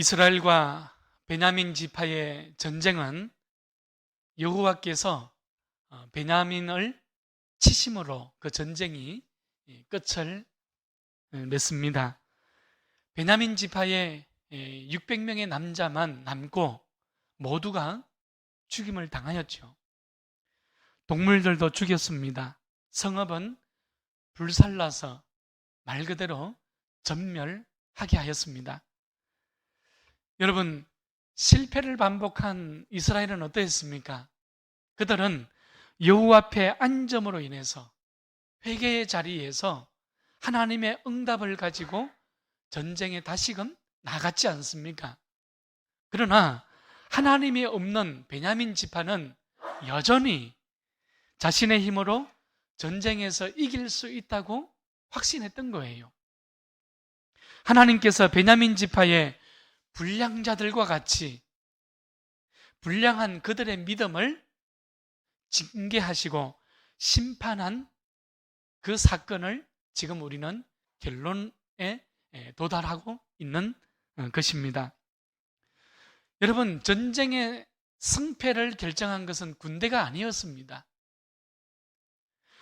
이스라엘과 베냐민 지파의 전쟁은 여호와께서 어, 베냐민을 치심으로 그 전쟁이 끝을 맺습니다. 베냐민 지파의 600명의 남자만 남고 모두가 죽임을 당하였죠. 동물들도 죽였습니다. 성읍은 불살라서 말 그대로 전멸하게 하였습니다. 여러분, 실패를 반복한 이스라엘은 어떠했습니까? 그들은 여호 앞에 안점으로 인해서 회개의 자리에서 하나님의 응답을 가지고 전쟁에 다시금 나갔지 않습니까? 그러나 하나님이 없는 베냐민 지파는 여전히 자신의 힘으로 전쟁에서 이길 수 있다고 확신했던 거예요. 하나님께서 베냐민 지파의 불량자들과 같이 불량한 그들의 믿음을 징계하시고 심판한 그 사건을 지금 우리는 결론에 도달하고 있는 어, 것입니다. 여러분, 전쟁의 승패를 결정한 것은 군대가 아니었습니다.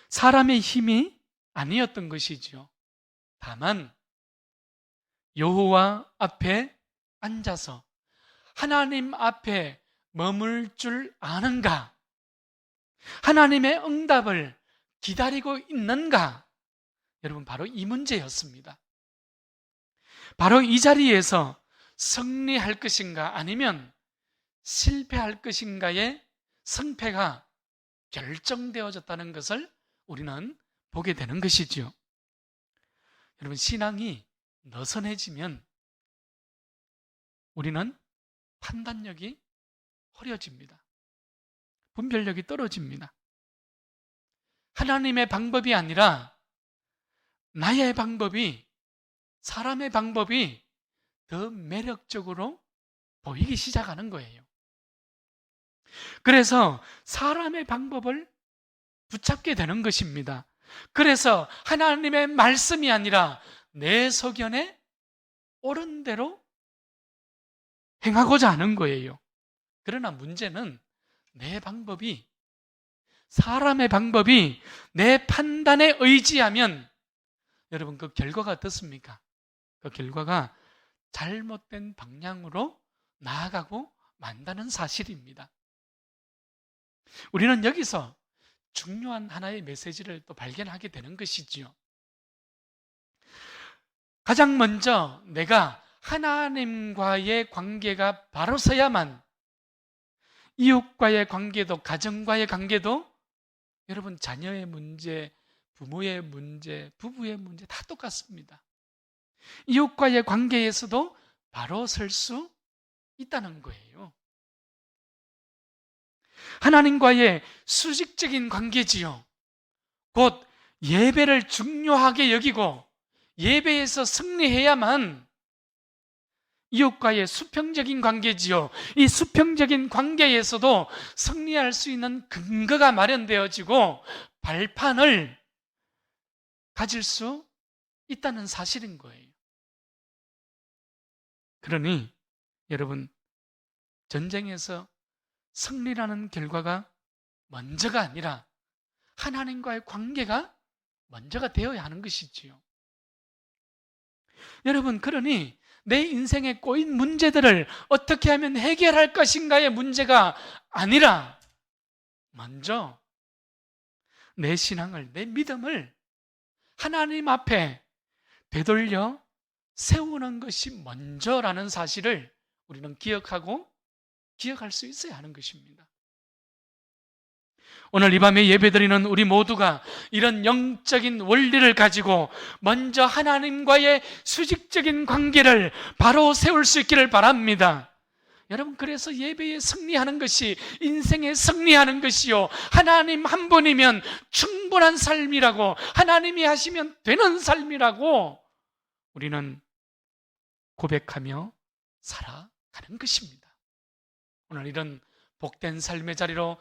사람의 힘이 아니었던 것이지요. 다만 여호와 앞에 앉아서 하나님 앞에 머물 줄 아는가? 하나님의 응답을 기다리고 있는가? 여러분, 바로 이 문제였습니다. 바로 이 자리에서 승리할 것인가 아니면 실패할 것인가의 승패가 결정되어졌다는 것을 우리는 보게 되는 것이지요. 여러분, 신앙이 너선해지면 우리는 판단력이 허려집니다. 분별력이 떨어집니다. 하나님의 방법이 아니라 나의 방법이, 사람의 방법이 더 매력적으로 보이기 시작하는 거예요. 그래서 사람의 방법을 붙잡게 되는 것입니다. 그래서 하나님의 말씀이 아니라 내 소견에 옳은 대로 행하고자 하는 거예요. 그러나 문제는 내 방법이 사람의 방법이 내 판단에 의지하면 여러분 그 결과가 어떻습니까? 그 결과가 잘못된 방향으로 나아가고 만다는 사실입니다. 우리는 여기서 중요한 하나의 메시지를 또 발견하게 되는 것이지요. 가장 먼저 내가 하나님과의 관계가 바로 서야만 이웃과의 관계도 가정과의 관계도 여러분 자녀의 문제, 부모의 문제, 부부의 문제 다 똑같습니다. 이웃과의 관계에서도 바로 설 수 있다는 거예요. 하나님과의 수직적인 관계지요. 곧 예배를 중요하게 여기고 예배에서 승리해야만 이웃과의 수평적인 관계지요. 이 수평적인 관계에서도 승리할 수 있는 근거가 마련되어지고 발판을 가질 수 있다는 사실인 거예요. 그러니 여러분 전쟁에서 승리라는 결과가 먼저가 아니라 하나님과의 관계가 먼저가 되어야 하는 것이지요. 여러분, 그러니 내 인생에 꼬인 문제들을 어떻게 하면 해결할 것인가의 문제가 아니라 먼저 내 신앙을, 내 믿음을 하나님 앞에 되돌려 세우는 것이 먼저라는 사실을 우리는 기억하고 기억할 수 있어야 하는 것입니다. 오늘 이 밤에 예배드리는 우리 모두가 이런 영적인 원리를 가지고 먼저 하나님과의 수직적인 관계를 바로 세울 수 있기를 바랍니다. 여러분, 그래서 예배에 승리하는 것이 인생에 승리하는 것이요. 하나님 한 분이면 충분한 삶이라고, 하나님이 하시면 되는 삶이라고 우리는 고백하며 살아가는 것입니다. 오늘 이런 복된 삶의 자리로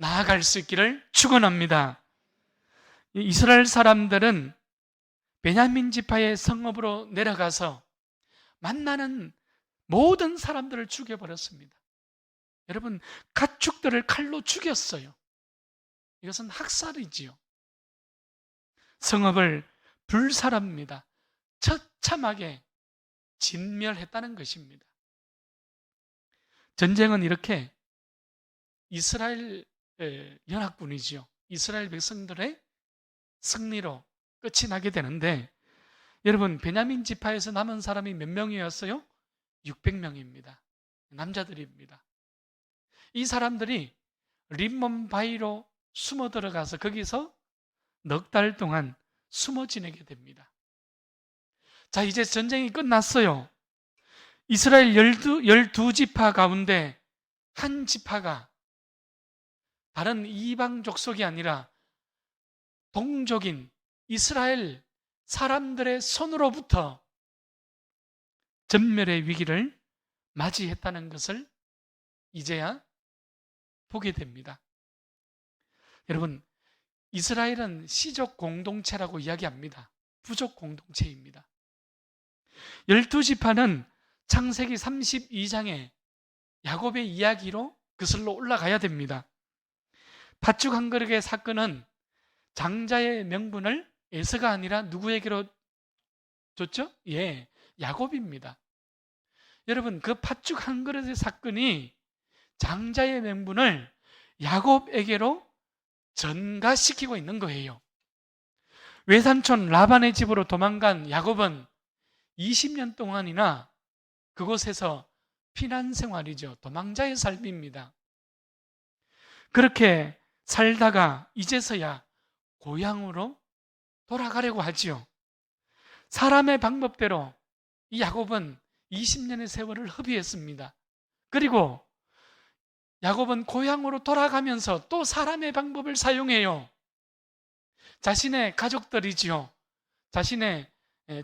나아갈 수 있기를 축원합니다. 이스라엘 사람들은 베냐민 지파의 성읍으로 내려가서 만나는 모든 사람들을 죽여버렸습니다. 여러분, 가축들을 칼로 죽였어요. 이것은 학살이지요. 성읍을 불살합니다. 처참하게 진멸했다는 것입니다. 전쟁은 이렇게 이스라엘 연합군이지요. 이스라엘 백성들의 승리로 끝이 나게 되는데 여러분 베냐민 지파에서 남은 사람이 몇 명이었어요? 600명입니다. 남자들입니다. 이 사람들이 림몬 바위로 숨어 들어가서 거기서 넉 달 동안 숨어 지내게 됩니다. 자, 이제 전쟁이 끝났어요. 이스라엘 열두, 열두 지파 가운데 한 지파가 다른 이방 족속이 아니라 동족인 이스라엘 사람들의 손으로부터 전멸의 위기를 맞이했다는 것을 이제야 보게 됩니다. 여러분, 이스라엘은 시족 공동체라고 이야기합니다. 부족 공동체입니다. 열두 지파는 창세기 32장에 야곱의 이야기로 그슬로 올라가야 됩니다. 팥죽 한 그릇의 사건은 장자의 명분을 에서가 아니라 누구에게로 줬죠? 예, 야곱입니다. 여러분, 그 팥죽 한 그릇의 사건이 장자의 명분을 야곱에게로 전가시키고 있는 거예요. 외삼촌 라반의 집으로 도망간 야곱은 20년 동안이나 그곳에서 피난 생활이죠. 도망자의 삶입니다. 그렇게 살다가 이제서야 고향으로 돌아가려고 하지요. 사람의 방법대로 이 야곱은 20년의 세월을 허비했습니다. 그리고 야곱은 고향으로 돌아가면서 또 사람의 방법을 사용해요. 자신의 가족들이지요. 자신의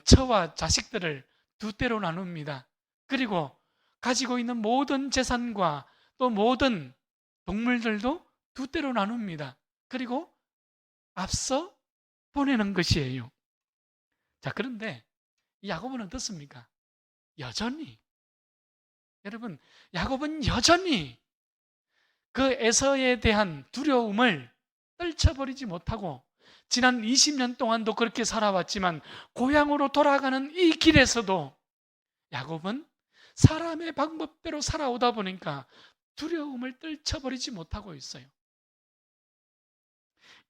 처와 자식들을 두 때로 나눕니다. 그리고 가지고 있는 모든 재산과 또 모든 동물들도 두 때로 나눕니다. 그리고 앞서 보내는 것이에요. 자, 그런데 이 야곱은 어떻습니까? 여전히 여러분, 야곱은 여전히 그 에서에 대한 두려움을 떨쳐버리지 못하고 지난 20년 동안도 그렇게 살아왔지만 고향으로 돌아가는 이 길에서도 야곱은 사람의 방법대로 살아오다 보니까 두려움을 떨쳐버리지 못하고 있어요.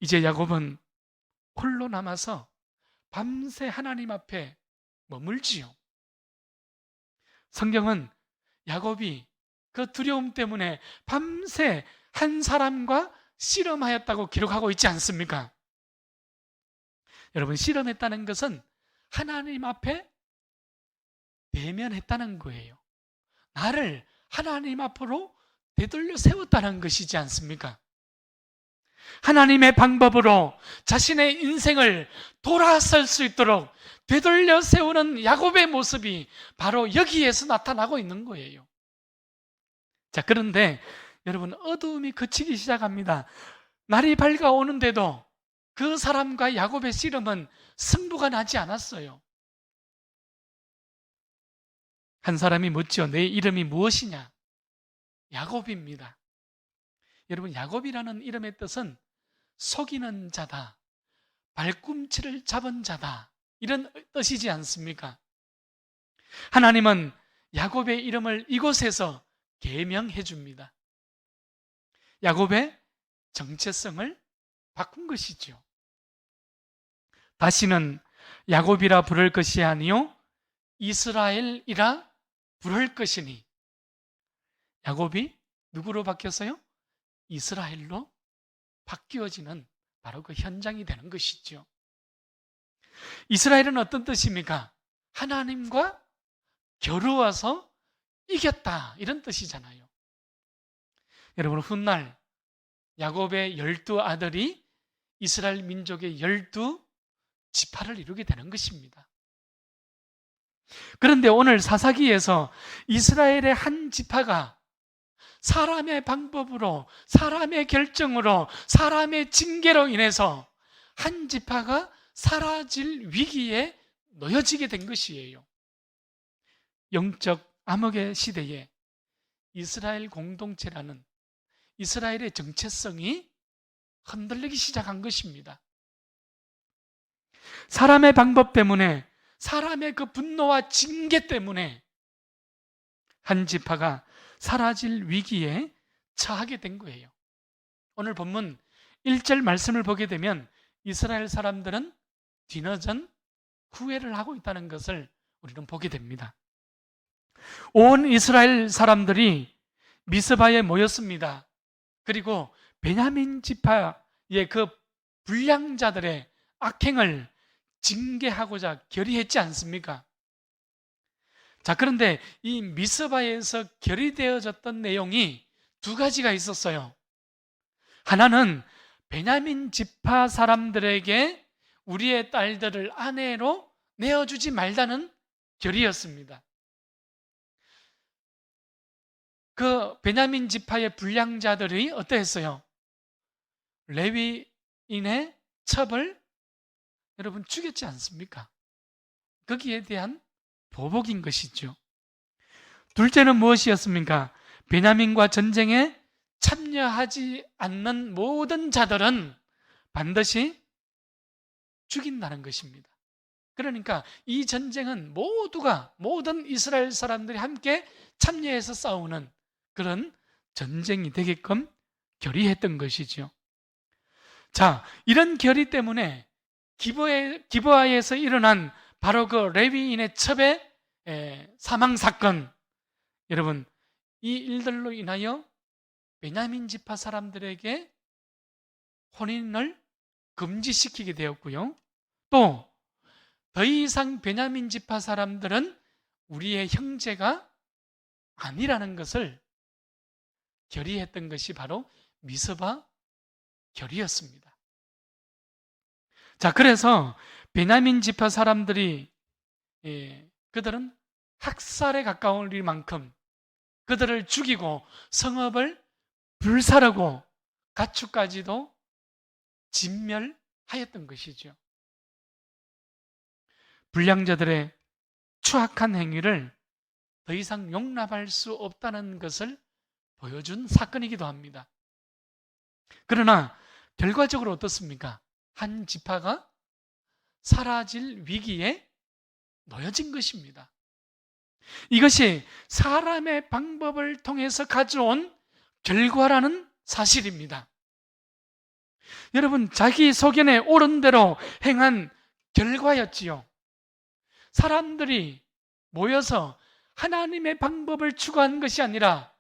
이제 야곱은 홀로 남아서 밤새 하나님 앞에 머물지요. 성경은 야곱이 그 두려움 때문에 밤새 한 사람과 씨름하였다고 기록하고 있지 않습니까? 여러분, 씨름했다는 것은 하나님 앞에 대면했다는 거예요. 나를 하나님 앞으로 되돌려 세웠다는 것이지 않습니까? 하나님의 방법으로 자신의 인생을 돌아설 수 있도록 되돌려 세우는 야곱의 모습이 바로 여기에서 나타나고 있는 거예요. 자, 그런데 여러분, 어두움이 그치기 시작합니다. 날이 밝아오는데도 그 사람과 야곱의 씨름은 승부가 나지 않았어요. 한 사람이 묻죠. 내 이름이 무엇이냐? 야곱입니다. 여러분, 야곱이라는 이름의 뜻은 속이는 자다, 발꿈치를 잡은 자다, 이런 뜻이지 않습니까? 하나님은 야곱의 이름을 이곳에서 개명해 줍니다. 야곱의 정체성을 바꾼 것이죠. 다시는 야곱이라 부를 것이 아니요 이스라엘이라 부를 것이니 야곱이 누구로 바뀌었어요? 이스라엘로 바뀌어지는 바로 그 현장이 되는 것이죠. 이스라엘은 어떤 뜻입니까? 하나님과 겨루어서 이겼다. 이런 뜻이잖아요. 여러분, 훗날 야곱의 열두 아들이 이스라엘 민족의 열두 지파를 이루게 되는 것입니다. 그런데 오늘 사사기에서 이스라엘의 한 지파가 사람의 방법으로, 사람의 결정으로, 사람의 징계로 인해서 한 지파가 사라질 위기에 놓여지게 된 것이에요. 영적 암흑의 시대에 이스라엘 공동체라는 이스라엘의 정체성이 흔들리기 시작한 것입니다. 사람의 방법 때문에 사람의 그 분노와 징계 때문에 한 지파가 사라질 위기에 처하게 된 거예요. 오늘 본문 1절 말씀을 보게 되면 이스라엘 사람들은 뒤늦은 후회를 하고 있다는 것을 우리는 보게 됩니다. 온 이스라엘 사람들이 미스바에 모였습니다. 그리고 베냐민 지파의 그 불량자들의 악행을 징계하고자 결의했지 않습니까? 자, 그런데 이 미스바에서 결의되어졌던 내용이 두 가지가 있었어요. 하나는 베냐민 지파 사람들에게 우리의 딸들을 아내로 내어주지 말다는 결의였습니다. 그 베냐민 지파의 불량자들이 어떠했어요? 레위인의 첩을 여러분 죽였지 않습니까? 거기에 대한 보복인 것이죠. 둘째는 무엇이었습니까? 베냐민과 전쟁에 참여하지 않는 모든 자들은 반드시 죽인다는 것입니다. 그러니까 이 전쟁은 모두가 모든 이스라엘 사람들이 함께 참여해서 싸우는 그런 전쟁이 되게끔 결의했던 것이죠. 자, 이런 결의 때문에 기브아에서 일어난 바로 그 레위인의 첩의 사망 사건, 여러분 이 일들로 인하여 베냐민 지파 사람들에게 혼인을 금지시키게 되었고요. 또 더 이상 베냐민 지파 사람들은 우리의 형제가 아니라는 것을 결의했던 것이 바로 미스바 결의였습니다. 자, 그래서 베냐민 지파 사람들이 예, 그들은 학살에 가까운 일 만큼 그들을 죽이고 성읍을 불사르고 가축까지도 진멸하였던 것이죠. 불량자들의 추악한 행위를 더 이상 용납할 수 없다는 것을 보여준 사건이기도 합니다. 그러나 결과적으로 어떻습니까? 한 지파가 사라질 위기에 놓여진 것입니다. 이것이 사람의 방법을 통해서 가져온 결과라는 사실입니다. 여러분, 자기 소견에 옳은 대로 행한 결과였지요. 사람들이 모여서 하나님의 방법을 추구한 것이 아니라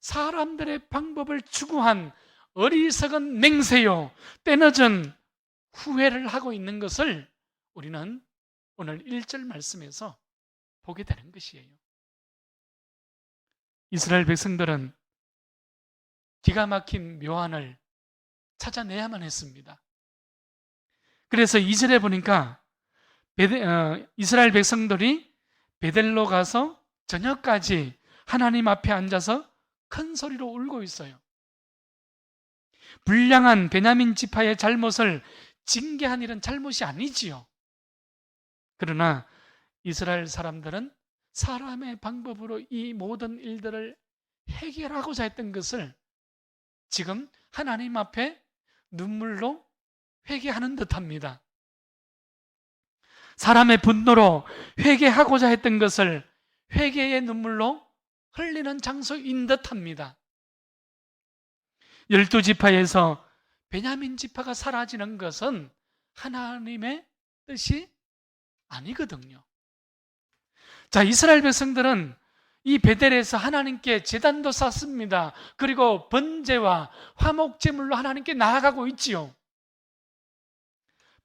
사람들의 방법을 추구한 어리석은 맹세요, 때늦은 후회를 하고 있는 것을 우리는 오늘 1절 말씀에서 보게 되는 것이에요. 이스라엘 백성들은 기가 막힌 묘안을 찾아내야만 했습니다. 그래서 2절에 보니까 베데, 어, 이스라엘 백성들이 베델로 가서 저녁까지 하나님 앞에 앉아서 큰 소리로 울고 있어요. 불량한 베냐민 지파의 잘못을 징계한 일은 잘못이 아니지요. 그러나 이스라엘 사람들은 사람의 방법으로 이 모든 일들을 해결하고자 했던 것을 지금 하나님 앞에 눈물로 회개하는 듯 합니다. 사람의 분노로 회개하고자 했던 것을 회개의 눈물로 흘리는 장소인 듯 합니다. 열두 지파에서 베냐민 지파가 사라지는 것은 하나님의 뜻이 아니거든요. 자, 이스라엘 백성들은 이 베델에서 하나님께 재단도 쌓습니다. 그리고 번제와 화목제물로 하나님께 나아가고 있지요.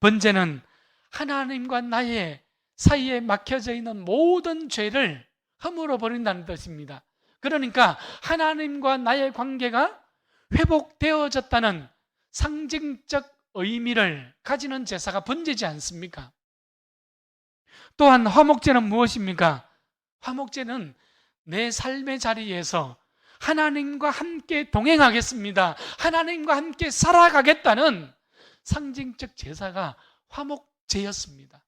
번제는 하나님과 나의 사이에 막혀져 있는 모든 죄를 허물어 버린다는 뜻입니다. 그러니까 하나님과 나의 관계가 회복되어졌다는 상징적 의미를 가지는 제사가 번제지 않습니까? 또한 화목제는 무엇입니까? 화목제는 내 삶의 자리에서 하나님과 함께 동행하겠습니다. 하나님과 함께 살아가겠다는 상징적 제사가 화목제였습니다.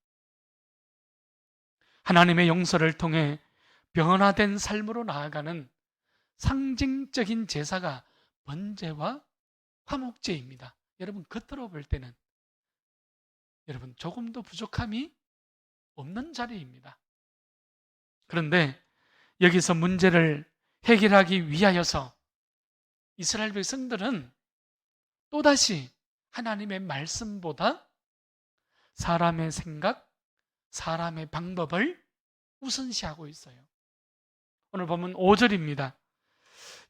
하나님의 용서를 통해 변화된 삶으로 나아가는 상징적인 제사가 번제와 화목제입니다. 여러분 겉으로 볼 때는 여러분 조금도 부족함이 없는 자리입니다. 그런데 여기서 문제를 해결하기 위하여서 이스라엘 백성들은 또다시 하나님의 말씀보다 사람의 생각, 사람의 방법을 우선시하고 있어요. 오늘 보면 5절입니다.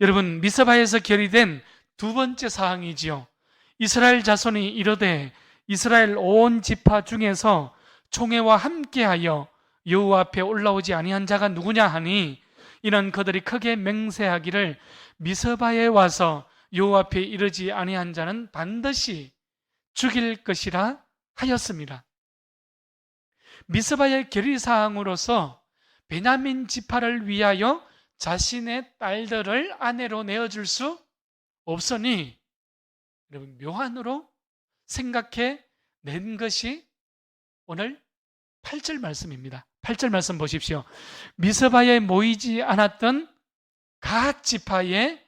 여러분, 미스바에서 결의된 두 번째 사항이지요. 이스라엘 자손이 이르되 이스라엘 온 지파 중에서 총회와 함께하여 여호와 앞에 올라오지 아니한 자가 누구냐 하니 이는 그들이 크게 맹세하기를 미스바에 와서 여호와 앞에 이르지 아니한 자는 반드시 죽일 것이라 하였습니다. 미스바의 결의 사항으로서 베냐민 지파를 위하여 자신의 딸들을 아내로 내어줄 수 없으니 여러분 묘한으로 생각해 낸 것이 오늘 8절 말씀입니다. 8절 말씀 보십시오. 미스바에 모이지 않았던 갓 지파의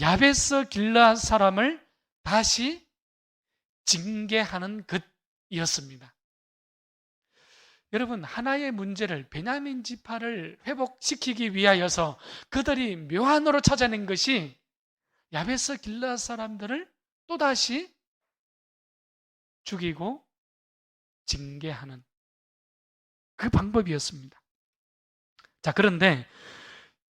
야베스 길라 사람을 다시 징계하는 것이었습니다. 여러분 하나의 문제를 베냐민 지파를 회복시키기 위하여서 그들이 묘한으로 찾아낸 것이 야베스 길라 사람들을 또다시 죽이고 징계하는 그 방법이었습니다. 자, 그런데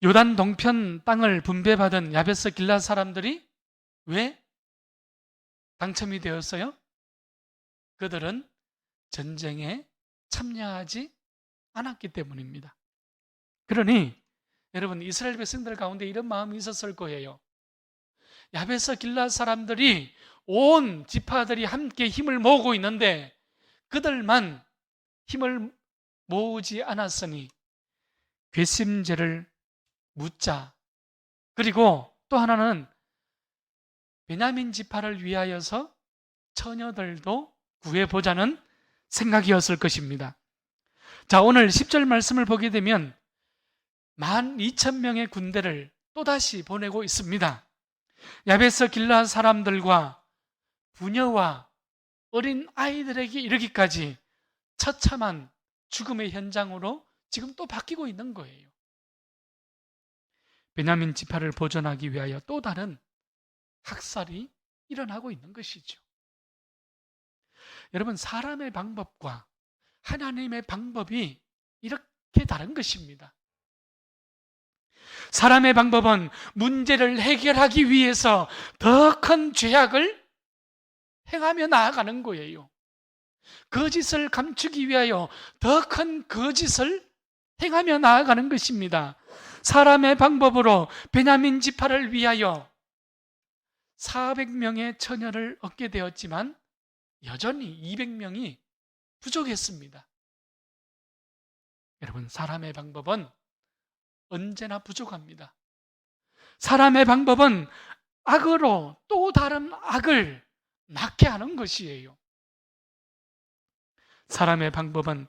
요단 동편 땅을 분배받은 야베스 길라 사람들이 왜 당첨이 되었어요? 그들은 전쟁에 참여하지 않았기 때문입니다. 그러니 여러분 이스라엘 백성들 가운데 이런 마음이 있었을 거예요. 야베스 길라 사람들이 온 지파들이 함께 힘을 모으고 있는데 그들만 힘을 모으지 않았으니 괘씸죄를 묻자. 그리고 또 하나는 베냐민 지파를 위하여서 처녀들도 구해보자는 생각이었을 것입니다. 자, 오늘 10절 말씀을 보게 되면 12,000명의 군대를 또다시 보내고 있습니다. 야베스 길라 사람들과 부녀와 어린 아이들에게 이르기까지 처참한 죽음의 현장으로 지금 또 바뀌고 있는 거예요. 베냐민 지파를 보존하기 위하여 또 다른 학살이 일어나고 있는 것이죠. 여러분, 사람의 방법과 하나님의 방법이 이렇게 다른 것입니다. 사람의 방법은 문제를 해결하기 위해서 더 큰 죄악을 행하며 나아가는 거예요. 거짓을 감추기 위하여 더 큰 거짓을 행하며 나아가는 것입니다. 사람의 방법으로 베냐민 지파를 위하여 400명의 처녀를 얻게 되었지만 여전히 200명이 부족했습니다. 여러분, 사람의 방법은 언제나 부족합니다. 사람의 방법은 악으로 또 다른 악을 낳게 하는 것이에요. 사람의 방법은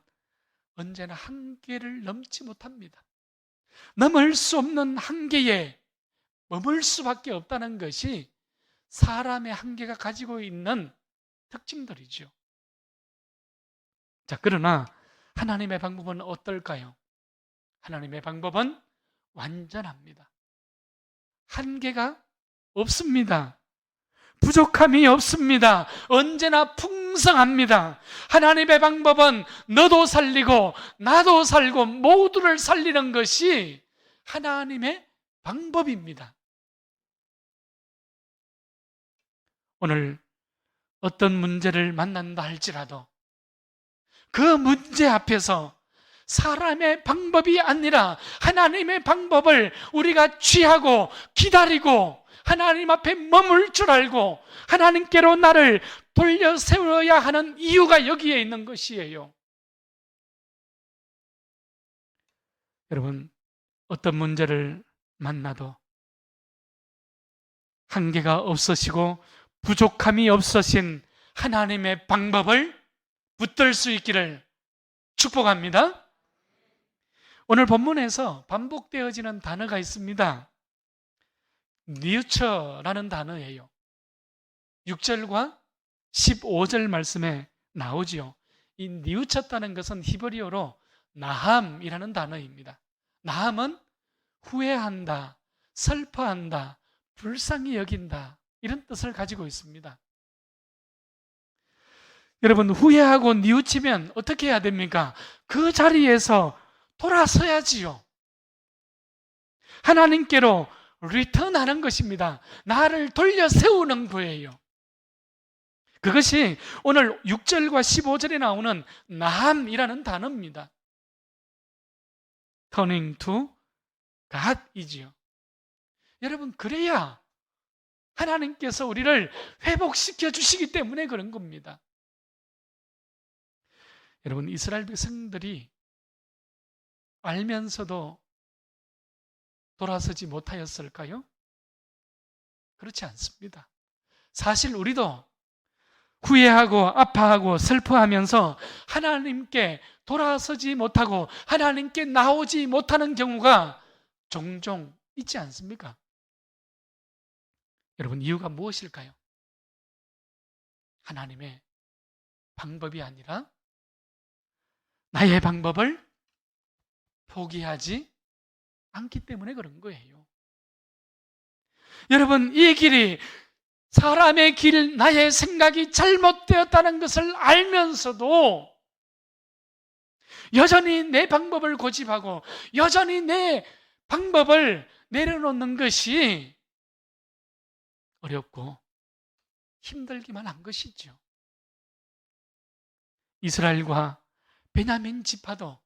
언제나 한계를 넘지 못합니다. 넘을 수 없는 한계에 머물 수밖에 없다는 것이 사람의 한계가 가지고 있는 특징들이죠. 자, 그러나 하나님의 방법은 어떨까요? 하나님의 방법은 완전합니다. 한계가 없습니다. 부족함이 없습니다. 언제나 풍성합니다. 하나님의 방법은 너도 살리고 나도 살고 모두를 살리는 것이 하나님의 방법입니다. 오늘 어떤 문제를 만난다 할지라도 그 문제 앞에서 사람의 방법이 아니라 하나님의 방법을 우리가 취하고 기다리고 하나님 앞에 머물 줄 알고 하나님께로 나를 돌려 세워야 하는 이유가 여기에 있는 것이에요. 여러분, 어떤 문제를 만나도 한계가 없으시고 부족함이 없으신 하나님의 방법을 붙들 수 있기를 축복합니다. 오늘 본문에서 반복되어지는 단어가 있습니다. 니우처라는 단어예요. 6절과 15절 말씀에 나오지요. 이 니우쳤다는 것은 히브리어로 나함이라는 단어입니다. 나함은 후회한다, 슬퍼한다, 불쌍히 여긴다 이런 뜻을 가지고 있습니다. 여러분 후회하고 뉘우치면 어떻게 해야 됩니까? 그 자리에서 돌아서야지요. 하나님께로 리턴하는 것입니다. 나를 돌려 세우는 거예요. 그것이 오늘 6절과 15절에 나오는 나함이라는 단어입니다. turning to God이지요. 여러분 그래야 하나님께서 우리를 회복시켜 주시기 때문에 그런 겁니다. 여러분 이스라엘 백성들이 알면서도 돌아서지 못하였을까요? 그렇지 않습니다. 사실 우리도 후회하고 아파하고 슬퍼하면서 하나님께 돌아서지 못하고 하나님께 나오지 못하는 경우가 종종 있지 않습니까? 여러분 이유가 무엇일까요? 하나님의 방법이 아니라 나의 방법을 포기하지 않기 때문에 그런 거예요. 여러분, 이 길이 사람의 길, 나의 생각이 잘못되었다는 것을 알면서도 여전히 내 방법을 고집하고 여전히 내 방법을 내려놓는 것이 어렵고 힘들기만 한 것이죠. 이스라엘과 베냐민 지파도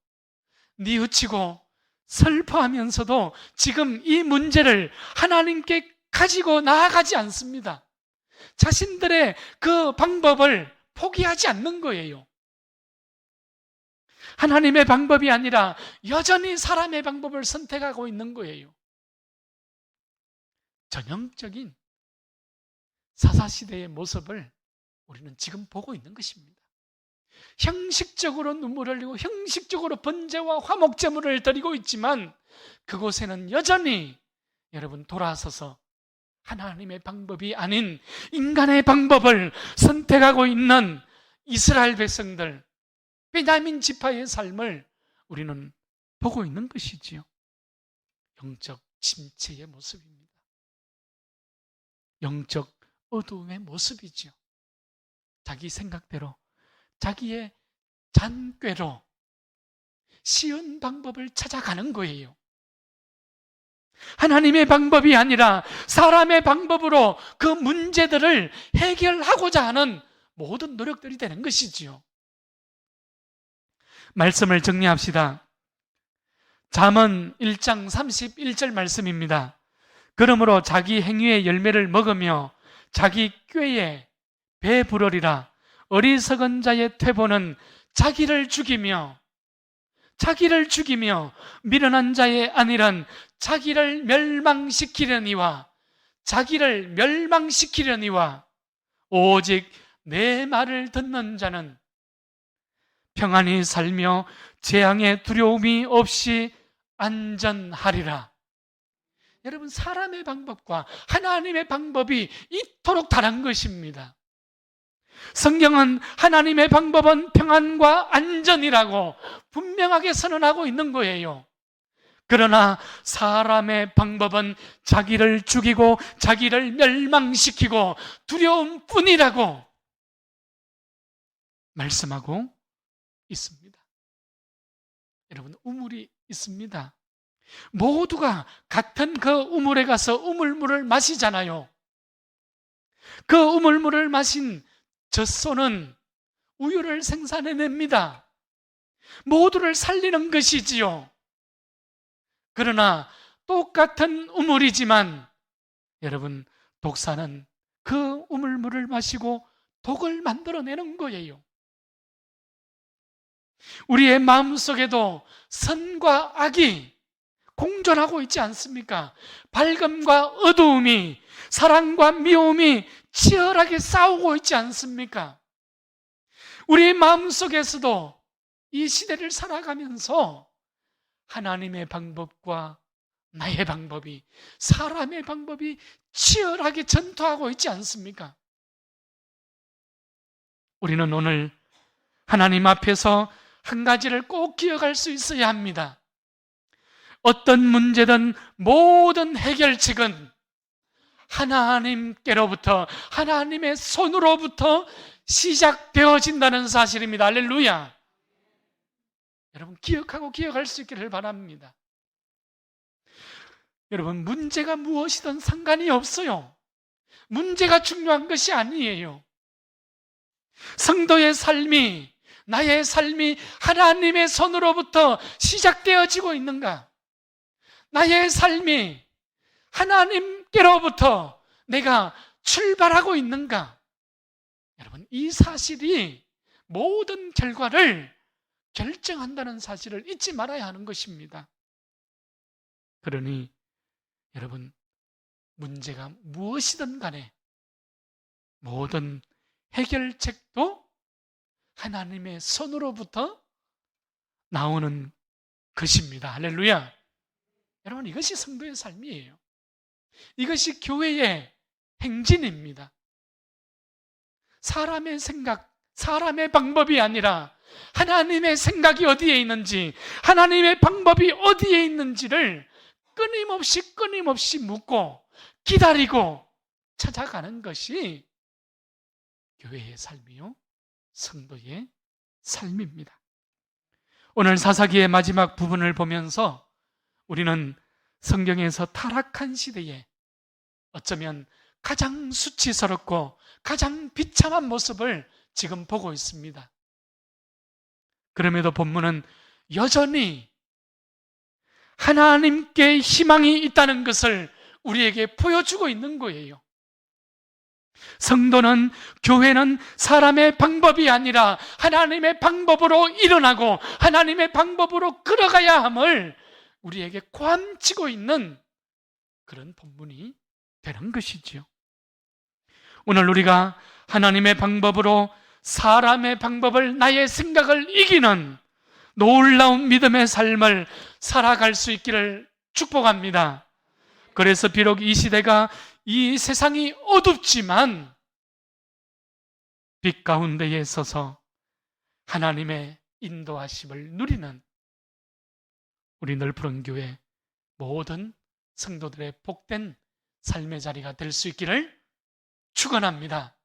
뉘우치고 슬퍼하면서도 지금 이 문제를 하나님께 가지고 나아가지 않습니다. 자신들의 그 방법을 포기하지 않는 거예요. 하나님의 방법이 아니라 여전히 사람의 방법을 선택하고 있는 거예요. 전형적인 사사시대의 모습을 우리는 지금 보고 있는 것입니다. 형식적으로 눈물을 흘리고 형식적으로 번제와 화목제물을 드리고 있지만 그곳에는 여전히 여러분 돌아서서 하나님의 방법이 아닌 인간의 방법을 선택하고 있는 이스라엘 백성들, 베냐민 지파의 삶을 우리는 보고 있는 것이지요. 영적 침체의 모습입니다. 영적 어두움의 모습이지요. 자기 생각대로 자기의 잔꾀로 쉬운 방법을 찾아가는 거예요. 하나님의 방법이 아니라 사람의 방법으로 그 문제들을 해결하고자 하는 모든 노력들이 되는 것이지요. 말씀을 정리합시다. 잠언 1장 31절 말씀입니다. 그러므로 자기 행위의 열매를 먹으며 자기 꾀에 배부르리라. 어리석은 자의 퇴보는 자기를 죽이며 자기를 죽이며 미련한 자의 안일은 자기를 멸망시키려니와 자기를 멸망시키려니와 오직 내 말을 듣는 자는 평안히 살며 재앙의 두려움이 없이 안전하리라. 여러분 사람의 방법과 하나님의 방법이 이토록 다른 것입니다. 성경은 하나님의 방법은 평안과 안전이라고 분명하게 선언하고 있는 거예요. 그러나 사람의 방법은 자기를 죽이고 자기를 멸망시키고 두려움 뿐이라고 말씀하고 있습니다. 여러분, 우물이 있습니다. 모두가 같은 그 우물에 가서 우물물을 마시잖아요. 그 우물물을 마신 젖소는 우유를 생산해냅니다. 모두를 살리는 것이지요. 그러나 똑같은 우물이지만 여러분 독사는 그 우물물을 마시고 독을 만들어내는 거예요. 우리의 마음 속에도 선과 악이 공존하고 있지 않습니까? 밝음과 어두움이 사랑과 미움이 치열하게 싸우고 있지 않습니까? 우리 마음 속에서도 이 시대를 살아가면서 하나님의 방법과 나의 방법이, 사람의 방법이 치열하게 전투하고 있지 않습니까? 우리는 오늘 하나님 앞에서 한 가지를 꼭 기억할 수 있어야 합니다. 어떤 문제든 모든 해결책은 하나님께로부터, 하나님의 손으로부터 시작되어진다는 사실입니다. 알렐루야. 여러분, 기억하고 기억할 수 있기를 바랍니다. 여러분, 문제가 무엇이든 상관이 없어요. 문제가 중요한 것이 아니에요. 성도의 삶이, 나의 삶이 하나님의 손으로부터 시작되어지고 있는가? 나의 삶이 하나님 께로부터 내가 출발하고 있는가? 여러분, 이 사실이 모든 결과를 결정한다는 사실을 잊지 말아야 하는 것입니다. 그러니 여러분, 문제가 무엇이든 간에 모든 해결책도 하나님의 손으로부터 나오는 것입니다. 할렐루야. 여러분, 이것이 성도의 삶이에요. 이것이 교회의 행진입니다. 사람의 생각, 사람의 방법이 아니라 하나님의 생각이 어디에 있는지, 하나님의 방법이 어디에 있는지를 끊임없이 끊임없이 묻고 기다리고 찾아가는 것이 교회의 삶이요. 성도의 삶입니다. 오늘 사사기의 마지막 부분을 보면서 우리는 성경에서 타락한 시대에 어쩌면 가장 수치스럽고 가장 비참한 모습을 지금 보고 있습니다. 그럼에도 본문은 여전히 하나님께 희망이 있다는 것을 우리에게 보여주고 있는 거예요. 성도는, 교회는 사람의 방법이 아니라 하나님의 방법으로 일어나고 하나님의 방법으로 걸어가야 함을 우리에게 괌치고 있는 그런 본문이 되는 것이지요. 오늘 우리가 하나님의 방법으로 사람의 방법을 나의 생각을 이기는 놀라운 믿음의 삶을 살아갈 수 있기를 축복합니다. 그래서 비록 이 시대가 이 세상이 어둡지만 빛 가운데에 서서 하나님의 인도하심을 누리는 우리 넓은 교회 모든 성도들의 복된 삶의 자리가 될 수 있기를 축원합니다.